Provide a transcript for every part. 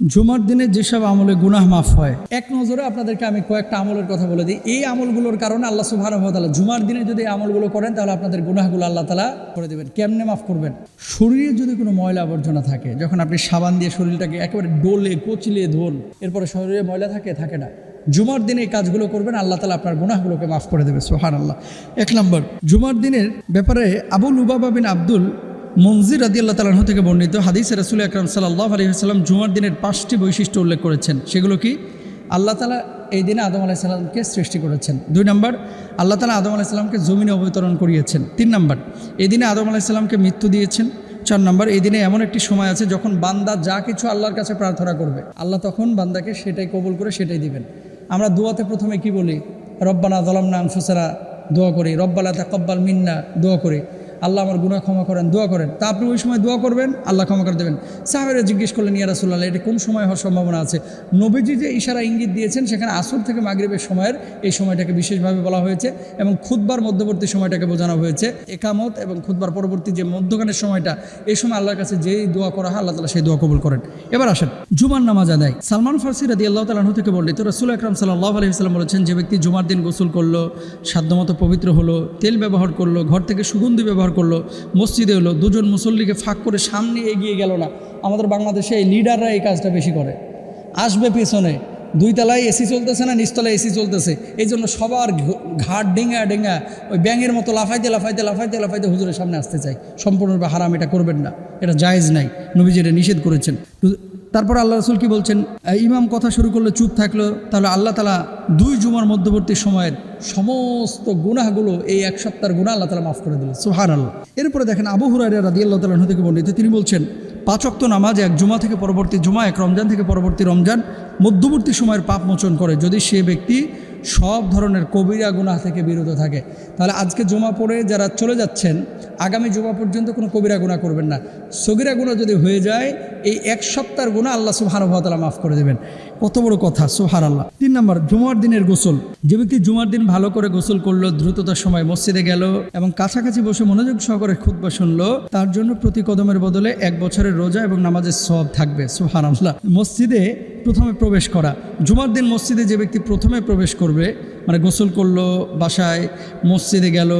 জুমার দিনে যেসব আমলে গুনাহ মাফ হয়, এক নজরে আপনাদেরকে আমি কয়েকটা আমলের কথা বলে দিই। এই আমলগুলোর কারণে আল্লাহ তাআলা জুমার দিনে যদি আমলগুলো করেন, তাহলে আপনাদের গুনাহগুলো আল্লাহ তাআলা করে দেবেন। কেমনে মাফ করবেন? শরীরে যদি কোনো ময়লা আবর্জনা থাকে, যখন আপনি সাবান দিয়ে শরীরটাকে একেবারে ডোলে কচলিয়ে ধোন, এরপরে শরীরে ময়লা থাকে থাকে না। জুমার দিনে এই কাজগুলো করবেন, আল্লাহ তালা আপনার গুনাহগুলোকে মাফ করে দেবে সোহান আল্লাহ এক নম্বর, জুমার দিনের ব্যাপারে আবুল উবাবা বিন আব্দুল মনজির আদি আল্লাহ তালাহ থেকে বর্ণিত হাদিস রাসুল আকরাম সাল্লাহ আলহিহাস্লাম জুমার দিনের পাঁচটি বৈশিষ্ট্য উল্লেখ করেছেন। সেগুলো কি? আল্লাহ তালা এই দিনে আদম আলাইসাল্লামকে সৃষ্টি করেছেন। দুই নম্বর, আল্লাহ তালা আদম আলাইসাল্লামকে জমিনে অবতরণ করিয়েছেন। তিন নম্বর, এই দিনে আদম আলাইসাল্লামকে মৃত্যু দিয়েছেন। চার নম্বর, এই দিনে এমন একটি সময় আছে যখন বান্দা যা কিছু আল্লাহর কাছে প্রার্থনা করবে, আল্লাহ তখন বান্দাকে সেটাই কবুল করে সেটাই দিবেন। আমরা দোয়াতে প্রথমে কি বলি? রব্বানা জলামনা আনফুসারা দোয়া করি। রব্বালা তাকব্বাল মিন্না, দোয়া করি। আল্লাহ আমার গুনাহ ক্ষমা করেন, দোয়া করেন। তা আপনি ওই সময় দোয়া করবেন, আল্লাহ ক্ষমা করে দেবেন। সাহাবেরা জিজ্ঞেস করলেন, ইয়া রাসুল্লাহ এটা কোন সময় হওয়ার সম্ভাবনা আছে? নবীজি যে ইশারা ইঙ্গিত দিয়েছেন, সেখানে আসর থেকে মাগরিবের সময়ের এই সময়টাকে বিশেষভাবে বলা হয়েছে এবং খুদবার মধ্যবর্তী সময়টাকে বোঝানো হয়েছে। একামত এবং খুদবার পরবর্তী যে মধ্যখানের সময়টা, এই সময় আল্লাহর কাছে যেই দোয়া করা হয়, আল্লাহ তালা সেই দোয়া কবুল করেন। এবার আসেন, জুমার নামাজ আদায়। সালমান ফার্সি রাদি আল্লাহ তালাহু থেকে বললি তো রসুল আকরাম সাল্লাহ আলহিহাল্লাম বলেছেন, যে ব্যক্তি জুমার দিন গোসল করল, সাধ্যমতো পবিত্র হলো, তেল ব্যবহার করল, ঘর থেকে সুগন্ধি ব্যবহার করল, মসজিদে হলো দুজন মুসল্লিকে ফাঁক করে সামনে এগিয়ে গেল না। আমাদের বাংলাদেশে এই লিডাররা এই কাজটা বেশি করে। আসবে পেছনে দুই তলায় এসি চলতেছে না, নিচতলায় এসি চলতেছে। এই জন্য সবার ঘাট ডেঙ্গা ডেঙ্গা ওই ব্যাঙের মতো লাফাইতে লাফাইতে লাফাইতে লাফাইতে হুজুরের সামনে আসতে চাই সম্পূর্ণরূপে হারাম, এটা করবেন না, এটা জায়েজ নাই নবীজি এটা নিষেধ করেছেন। তারপর আল্লাহ রসুল কি বলছেন? ইমাম কথা শুরু করলে, চুপ থাকল। তাহলে আল্লাহ তালা দুই জুমার মধ্যবর্তী সময়ের সমস্ত গুনাহগুলো এই এক সপ্তাহের গুণা আল্লাহ তালা মাফ করে দিল সুহান আল্লাহ এরপরে দেখেন আবু হুরাইরা রাদি আল্লাহ তালাহ থেকে বর্ণিত, তিনি বলছেন পাঁচক্ত নামাজ এক জুমা থেকে পরবর্তী জুমা, এক রমজান থেকে পরবর্তী রমজান মধ্যবর্তী সময়ের পাপ মোচন করে। যদি সে ব্যক্তি সব ধরনের কবিরা গুনাহ থেকে বিরত থাকে, তাহলে আজকে জমা পড়ে যারা চলে যাচ্ছেন, আগামী জমা পর্যন্ত কোনো কবিরা গুণা করবেন না। সগিরা গুণা যদি হয়ে যায়, এই এক সপ্তাহের গুণা আল্লাহ সুবহানুভাতালা মাফ করে দেবেন। কত বড় কথা সুহার আল্লাহ তিন নম্বর, জুমার দিনের গোসল। যে ব্যক্তি জুমার দিন ভালো করে গোসল করল, দ্রুততার সময় মসজিদে গেল এবং কাছাকাছি বসে মনোযোগ সহকারে খুদ্া শুনলো, তার জন্য প্রতি কদমের বদলে এক বছরের রোজা এবং নামাজের সব থাকবে সুহান আল্লাহ মসজিদে প্রথমে প্রবেশ করা। জুমার দিন মসজিদে যে ব্যক্তি প্রথমে প্রবেশ করবে মানে গোসল করল, বাসায় মসজিদে গেল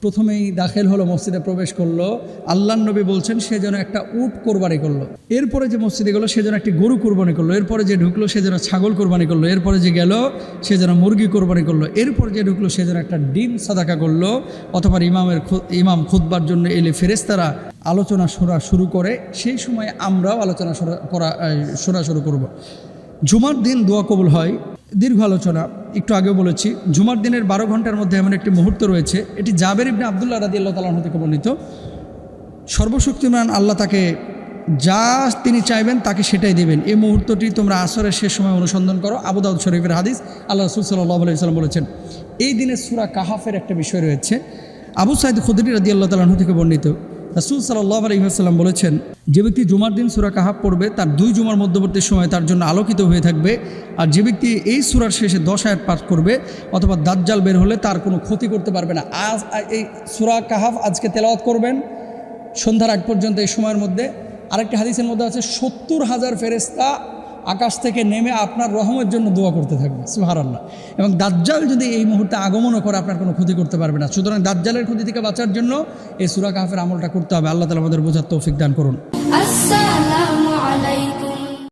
প্রথমেই দাখিল হলো, মসজিদে প্রবেশ করল। আল্লাহ নবী বলছেন, সে যেন একটা উট কোরবানি করল। এরপরে যে মসজিদে গেলো, সে যেন একটি গরু কোরবানি করল। এরপরে যে ঢুকলো, সে যেন ছাগল কোরবানি করল। এরপরে যে গেল, সে যেন মুরগি কোরবানি করল। এরপর যে ঢুকলো, সে যেন একটা ডিম সাদাকা করল। অথবা ইমামের ইমাম খুতবার জন্য এলে ফেরেস্তারা আলোচনা শোনা শুরু করে। সেই সময় আমরাও আলোচনা করা শোনা শুরু করব। জুমার দিন দোয়া কবুল হয়। দীর্ঘ আলোচনা, একটু আগেও বলেছি, জুমার দিনের বারো ঘণ্টার মধ্যে এমন একটি মুহূর্ত রয়েছে, এটি জাবের ইবনে আবদুল্লাহ রাদি আল্লাহ তালাহ থেকে বর্ণিত। সর্বশক্তিমান আল্লাহ তাকে যা তিনি চাইবেন তাকে সেটাই দেবেন। এই মুহূর্তটি তোমরা আসরের শেষ সময় অনুসন্ধান করো, আবু দাউদ শরীফের হাদিস, আল্লাহ রসুল সাল্লাহ আলাইসাল্লাম বলেছেন। এই দিনে সুরা কাহাফের একটা বিষয় রয়েছে। আবু সাইদ খুদরি রাদি আল্লাহ তালাহ থেকে বর্ণিত রাসুল সাল্লাহ আলহিহাসাল্লাম বলেছেন, যে ব্যক্তি জুমার দিন সুরা কাহাব পড়বে, তার দুই জুমার মধ্যবর্তী সময় তার জন্য আলোকিত হয়ে থাকবে। আর যে ব্যক্তি এই সুরার শেষে দশ আয়াত পাঠ করবে, অথবা দাজ্জাল বের হলে তার কোনো ক্ষতি করতে পারবে না। আজ এই সুরা কাহাব আজকে তেলাওয়াত করবেন। সন্ধ্যার আগ পর্যন্ত এই সময়ের মধ্যে। আরেকটি হাদিসের মধ্যে আছে, সত্তর হাজার ফেরেস্তা আকাশ থেকে নেমে আপনার রহমের জন্য দোয়া করতে থাকবে সুহারাল্লাহ এবং দাজ্জাল যদি এই মুহূর্তে আগমনও করে, আপনার কোনো ক্ষতি করতে পারবে না। সুতরাং দাজ্জালের ক্ষতি থেকে বাঁচার জন্য এই সুরা কাহাফের আমলটা করতে হবে। আল্লাহ তালা আমাদের বোঝার তৌফিক দান করুন।